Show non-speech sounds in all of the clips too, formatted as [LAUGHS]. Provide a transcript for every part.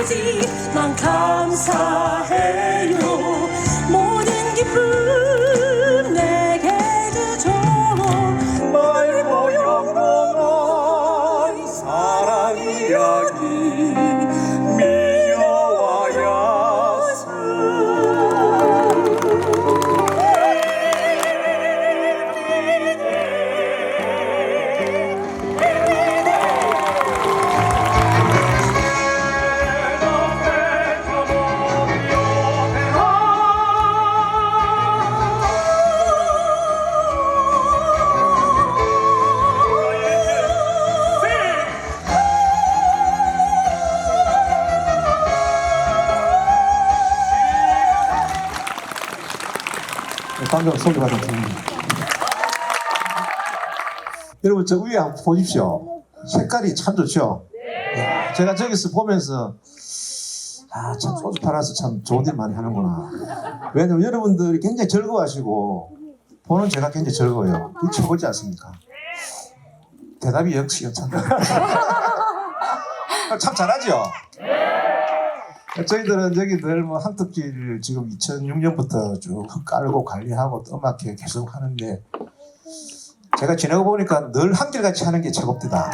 아버지 난 감사해요. 방금 소개받은 팀입니다. 여러분 저 위에 한번 보십시오. 색깔이 참 좋죠? 야, 제가 저기서 보면서 아, 참 소주 팔아서 참 좋은 일 많이 하는구나. 왜냐면 여러분들이 굉장히 즐거워하시고 보는 제가 굉장히 즐거워요. 이 최고지 않습니까? 대답이 역시 괜찮다. [LAUGHS] 참 잘하죠? 저희들은 여기 늘 뭐 한특기를 지금 2006년부터 쭉 깔고 관리하고 또 음악회 계속 하는데 제가 지내고 보니까 늘 한결같이 하는 게 최고입니다.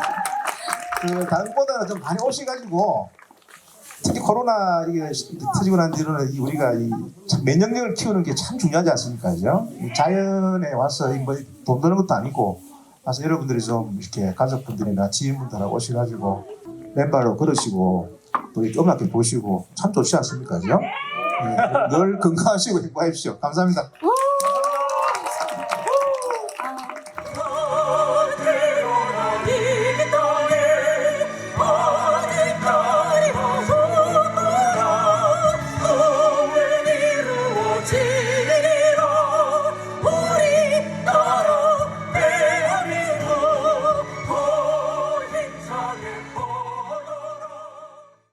그 다른 보다는 좀 많이 오셔가지고 특히 코로나 이게 터지고 난 뒤로는 이 우리가 이참 면역력을 키우는 게 참 중요하지 않습니까? 그죠? 이 자연에 와서 뭐돈 드는 것도 아니고 와서 여러분들이 좀 이렇게 가족분들이나 지인분들하고 오셔가지고 맨발로 걸으시고 또 이렇게 음악회 보시고 참 좋지 않습니까? 그죠? 네, 늘 건강하시고 [LAUGHS] 행복하십시오. 감사합니다.